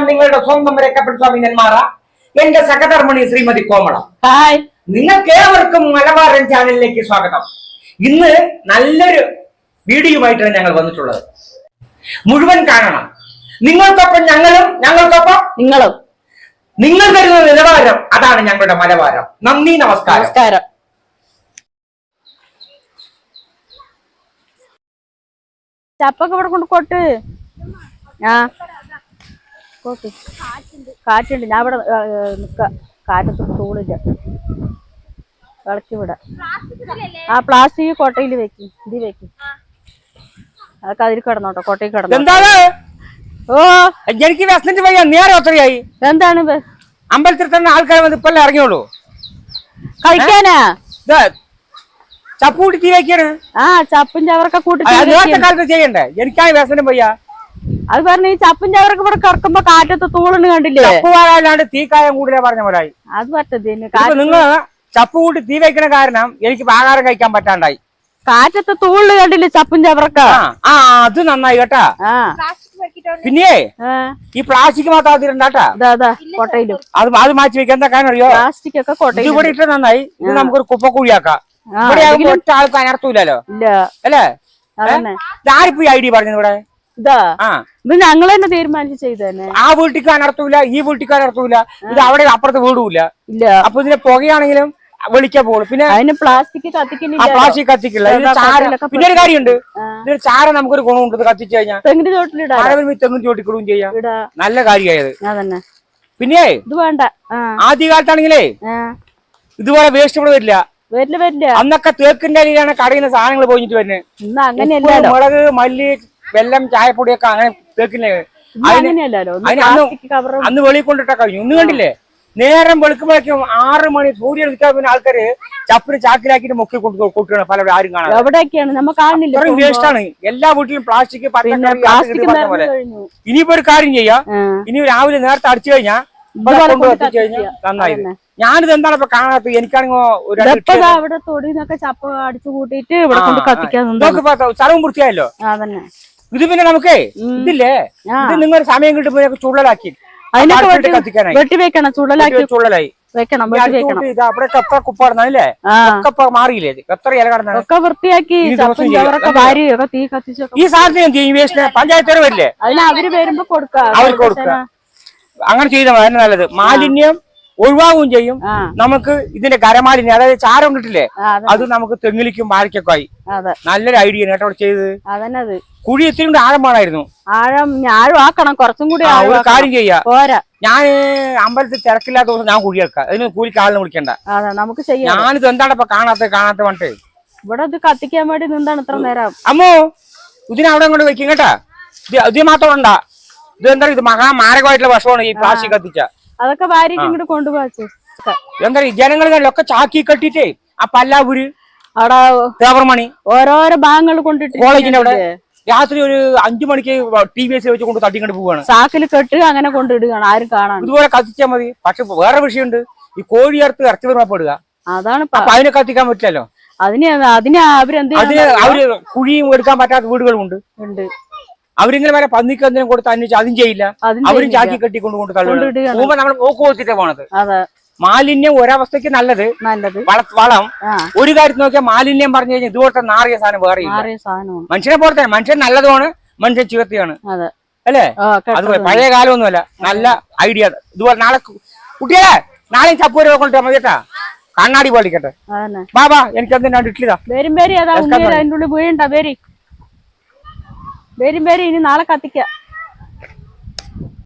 ഞാൻ നിങ്ങളുടെ സ്വന്തം രക്കപ്പെട്ട സ്വാമി നെന്മാറ എന്റെ സഹധർമ്മണി ശ്രീമതി കോമള. ഹായ്. നിങ്ങൾക്ക് ഏവർക്കും മലബാരൻ ചാനലിലേക്ക് സ്വാഗതം. ഇന്ന് നല്ലൊരു വീഡിയോയുമായിട്ടാണ് ഞങ്ങൾ വന്നിട്ടുള്ളത്. മുഴുവൻ കാണണം. നിങ്ങൾക്കൊപ്പം ഞങ്ങളും ഞങ്ങൾക്കൊപ്പം നിങ്ങളും. നിങ്ങൾ തരുന്ന നിലവാരം അതാണ് ഞങ്ങളുടെ മലബാരം. നന്ദി നമസ്കാരം. നമസ്കാരം. ചപ്പൊക്കെ ഇവിടെ കൊണ്ട് കൊട്ട്. ആ. കൊട്ട് കാറ്റുണ്ട്. ഞാൻ ഇവിടെ നിൽക്കാം കാറ്റത്ത് തൂളില്ല ഇളക്കി വിട ആ പ്ലാസ്റ്റിക് കൊട്ടയിൽ വെക്ക്. ഇത് വെക്ക്. അതൊക്കെ അതിൽ കിടന്നോട്ടോ കൊട്ടയിൽ കിടന്നോ എന്താണ്? ഓ. എനിക്ക് വിശന്നിട്ട് വയ്യ നേരെ ഒത്തിരിയായി എന്താണ്? അമ്പലത്തിൽ തന്നെ ആൾക്കാർ വന്ന് ഇപ്പല്ലേ ഇറങ്ങിയോളൂ കഴിക്കാനാ? ചപ്പ് കൂട്ടി തീ വെക്കാണ്. ആ ചപ്പും ചവറൊക്കെ കൂട്ടി. കാലത്ത് ചെയ്യണ്ടേ? എനിക്കാണ് വ്യസനം വയ്യ. അത് പറഞ്ഞ ഈ ചപ്പും ചവറൊക്കെ ഇവിടെ കിടക്കുമ്പോ കാറ്റത്ത് തൂളിന് കണ്ടില്ലേ? തീ കായം തീക്കായം കൂടുതലേ പറഞ്ഞ പോലായി അത് പറ്റത് നിങ്ങൾ ചപ്പ് കൂട്ടി തീ വയ്ക്കണ കാരണം എനിക്ക് ആഹാരം കഴിക്കാൻ പറ്റാണ്ടായി. കാറ്റത്ത് തൂളിന് കണ്ടില്ലേ ചപ്പിന്റെ അവർക്ക് ആ അത് നന്നായി കേട്ടാ. പിന്നെയേ പിന്നെ ഈ പ്ലാസ്റ്റിക് മാത്രം ഇതാ കൊട്ടയിലും. അത് അത് മാറ്റി വെക്കാൻ എന്താ കാരണം അറിയോ? പ്ലാസ്റ്റിക് ഒക്കെ ഇവിടെ ഇട്ട് നന്നായി. ഇത് നമുക്കൊരു കുപ്പക്കുഴിയാക്കാം ഇവിടെ ഒറ്റ ആൾക്ക് അനർത്തൂലോ ഇല്ല. അല്ലേ? ആരിപ്പോ ഐ ഡി ഐഡിയ പറഞ്ഞത് ഇവിടെ? ഇതാ ഇത് ഞങ്ങൾ തന്നെ തീരുമാനിച്ച് ആ വീട്ടിക്കാൻ നടത്തൂല ഈ വീട്ടിക്കാൻ നടത്തൂല ഇത് അവിടെ അപ്പുറത്ത് വീടൂല ഇല്ല. അപ്പൊ ഇതിന്റെ പുകയാണെങ്കിലും വിളിക്കാൻ പോകും പിന്നെ അതിന് പ്ലാസ്റ്റിക് കത്തിക്കില്ല പ്ലാസ്റ്റിക് കത്തിക്കില്ല. ചാര. പിന്നെ ഒരു കാര്യമുണ്ട്. ഇതൊരു ചാര നമുക്കൊരു ഗുണമുണ്ട്. ഇത് കത്തിച്ചു കഴിഞ്ഞാൽ തെങ്ങിന് ചോട്ടിലിടാ മഴവിൽ തെങ്ങും ചോട്ടിക്കിടുകയും ചെയ്യാം. നല്ല കാര്യമായത്. പിന്നെ ഇത് വേണ്ട. ആ. ആദ്യ കാലത്താണെങ്കിലേ ആ. ഇതുപോലെ വേസ്റ്റ് ഇവിടെ വരില്ല. വരില്ല വരില്ല. അന്നൊക്കെ തേക്കിന്റെ അരിയിലാണ് കടയിൽ നിന്ന് സാധനങ്ങൾ പോയിട്ട് വരുന്നത്. മുളക് മല്ലി വെല്ലം ചായപ്പൊടിയൊക്കെ അങ്ങനെ തേക്കില്ലേ? അന്ന് വെളിയിൽ കൊണ്ടിട്ടാ കഴിഞ്ഞു. ഒന്ന് കണ്ടില്ലേ? നേരം വെളുക്കുമ്പോഴേക്കും ആറ് മണി സൂര്യൻ ഉദിക്കാൻ പിന്നെ ആൾക്കാര് ചപ്പിന് ചാക്കിലാക്കിട്ട് മുക്കി കൊണ്ടു കൂട്ടുകയാണ് പലരും ആരും കാണാൻ എവിടെയൊക്കെയാണ്? നമ്മ കാണുന്നില്ല വേസ്റ്റ് ആണ്. എല്ലാ വീട്ടിലും പ്ലാസ്റ്റിക് പോലെ. ഇനിയിപ്പോ ഒരു കാര്യം ചെയ്യാ. ഇനി രാവിലെ നേരത്തെ അടിച്ചു കഴിഞ്ഞാ കത്തിക്കുക. ഞാനിത് എന്താണ് ഇപ്പൊ കാണാത്ത എനിക്കാണെങ്കിൽ അവിടെ തൊടിന്നൊക്കെ ചപ്പ അടിച്ചു കൂട്ടിയിട്ട് ഇവിടെ കൊണ്ട്. കത്തിക്കാൻ സ്ഥലവും വൃത്തിയായല്ലോ. ഇത് പിന്നെ നമുക്കേ. ഇതില്ലേ? ഇത് നിങ്ങൾ സമയം കിട്ടുമ്പോ ചുള്ളലാക്കി ചുടലാക്കി. ചുള്ളലായി വെക്കണം അവിടെ കുപ്പാടുന്നല്ലേ മാറിയില്ലേ? എത്ര ഇല ഒക്കെ വൃത്തിയാക്കി? വാരി തീ ഈ സാധനം എന്ത് ചെയ്യും? വേസ്റ്റ് പഞ്ചായത്ത് വരില്ലേ? അതിന് അവർ വരുമ്പോ കൊടുക്ക. അവർക്ക് കൊടുക്കുക അങ്ങനെ ചെയ്താൽ നല്ലത്. മാലിന്യം ഒഴിവാകുകയും ചെയ്യും. നമുക്ക് ഇതിന്റെ കരമാലിന്യം അതായത് ചാരം കിട്ടില്ലേ അത് നമുക്ക് തെങ്ങിലിക്കും വാഴയ്ക്കൊക്കെ ആയി. നല്ലൊരു ഐഡിയ കേട്ടോ ചെയ്ത് കുഴി ഇത്തിരി കൂടി ആഴമാണായിരുന്നു ആഴം ആഴം ആക്കണം കുറച്ചും കൂടി ഒരു കാര്യം ചെയ്യാ. പോരാ. ഞാൻ അമ്പലത്തിൽ തിരക്കില്ലാത്ത ദിവസം ഞാൻ കുഴിയെടുക്കാം അതിന് കൂലിക്ക് ആളിനെ വിളിക്കണ്ട. നമുക്ക് ചെയ്യാം. ഞാനിത് എന്താണ് ഇപ്പൊ കാണാത്ത കാണാത്ത പറഞ്ഞിട്ട് ഇവിടെ ഇത് കത്തിക്കാൻ വേണ്ടി നിന്നാണ് ഇത്ര നേരം. അമ്മോ ഇതിനവിടെ കൊണ്ട് വെക്കും കേട്ടാ. ഇത് ഇത് മാത്രം ഉണ്ടാ? ഇത് എന്താ ഇത് മഹാമാരകമായിട്ടുള്ള ഭക്ഷണമാണ് ഈ പ്ലാസ്റ്റിക് കത്തിച്ച. അതൊക്കെ വാരിയിട്ട് ഇങ്ങോട്ട് കൊണ്ടുപോച്ചു എന്താ ജനങ്ങളിലൊക്കെ ചാക്കി കെട്ടിട്ടേ ആ പല്ലാപുര് അവിടെ തേവർമണി ഓരോരോ ഭാഗങ്ങൾ കൊണ്ടിട്ട് കോളേജിന്റെ അവിടെ രാത്രി ഒരു അഞ്ചു മണിക്ക് ടി വി എസ് വെച്ച് കൊണ്ട് തട്ടിക്കൊണ്ട് പോവാണ്. സാക്കിൽ കെട്ട് അങ്ങനെ കൊണ്ടിടുകയാണ് ആരും കാണാൻ ഇതുപോലെ കത്തിച്ചാൽ മതി. പക്ഷെ വേറെ വിഷയമുണ്ട്. ഈ കോഴി അറുത്ത് ഇറച്ചി വരുമ്പപ്പെടുക അതാണ് അതിനെ കത്തിക്കാൻ പറ്റില്ലല്ലോ? അതിന് അതിന് അവരെന്ത് അവർ കുഴിയും എടുക്കാൻ പറ്റാത്ത വീടുകളുണ്ട് ഉണ്ട്. അവരിങ്ങനെ വരെ പന്നിക്ക് എന്തെങ്കിലും കൊടുത്ത് അന്വേഷിച്ച് അതും ചെയ്യില്ല. അവരും ചാക്കി കെട്ടി കൊണ്ട് കൊണ്ടിടുകയാണ്. പോകുമ്പോ നമ്മൾ നോക്ക് കൊടുത്തിട്ടേ പോണത്. മാലിന്യം ഒരവസ്ഥയ്ക്ക് നല്ലത്. നല്ലത്. വള വളം. ഒരു കാര്യത്തിൽ നോക്കിയാൽ മാലിന്യം പറഞ്ഞു കഴിഞ്ഞാൽ ഇതുപോലത്തെ നാറിയ സാധനം വേറെ മനുഷ്യനെ പോലെ തന്നെ മനുഷ്യൻ നല്ലതുമാണ് മനുഷ്യൻ ചീർത്തിയാണ് അതെ. അല്ലേ? അത് പഴയ കാലമൊന്നുമല്ല. നല്ല ഐഡിയ. ഇതുപോലെ നാളെ കുട്ടികളെ നാളെയും ചപ്പൂര കൊണ്ടിട്ടാ മതി കേട്ടാ. കണ്ണാടി പോലിക്കട്ടെ അതന്നെ. ബാബാ എനിക്ക് എന്തിനാ രണ്ട് ഇഡ്ഡലിതാ വരും വരി അതാ ഉണ്ണിയിൽ അതിന്റെ ഉള്ളിൽ വീഴണ്ട വരി വരും വരും ഇനി നാളെ കത്തിക്കാം.